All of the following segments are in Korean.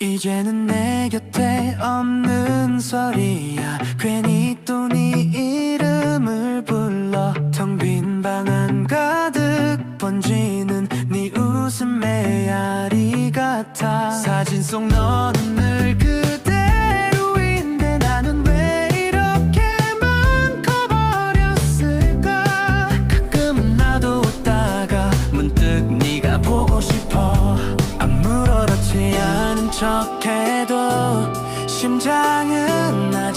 이제는 내 곁에 없는 소리야. 괜히 또 네 이름을 불러. 텅 빈 방 안 가득 번지는 네 웃음 메아리 같아 사진 속 너는 척해도 심장은 아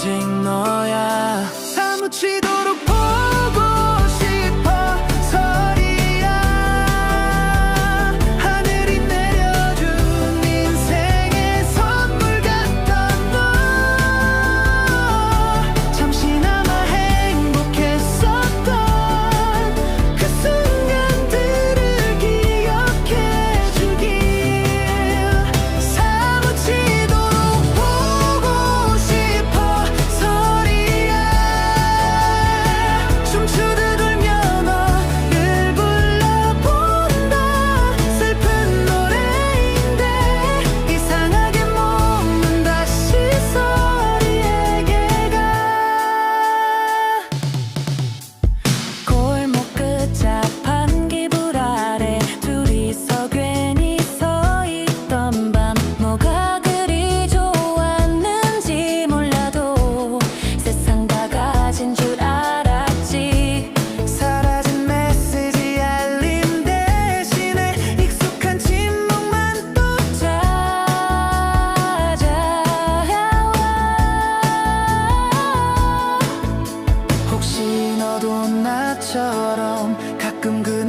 것처럼 가끔 그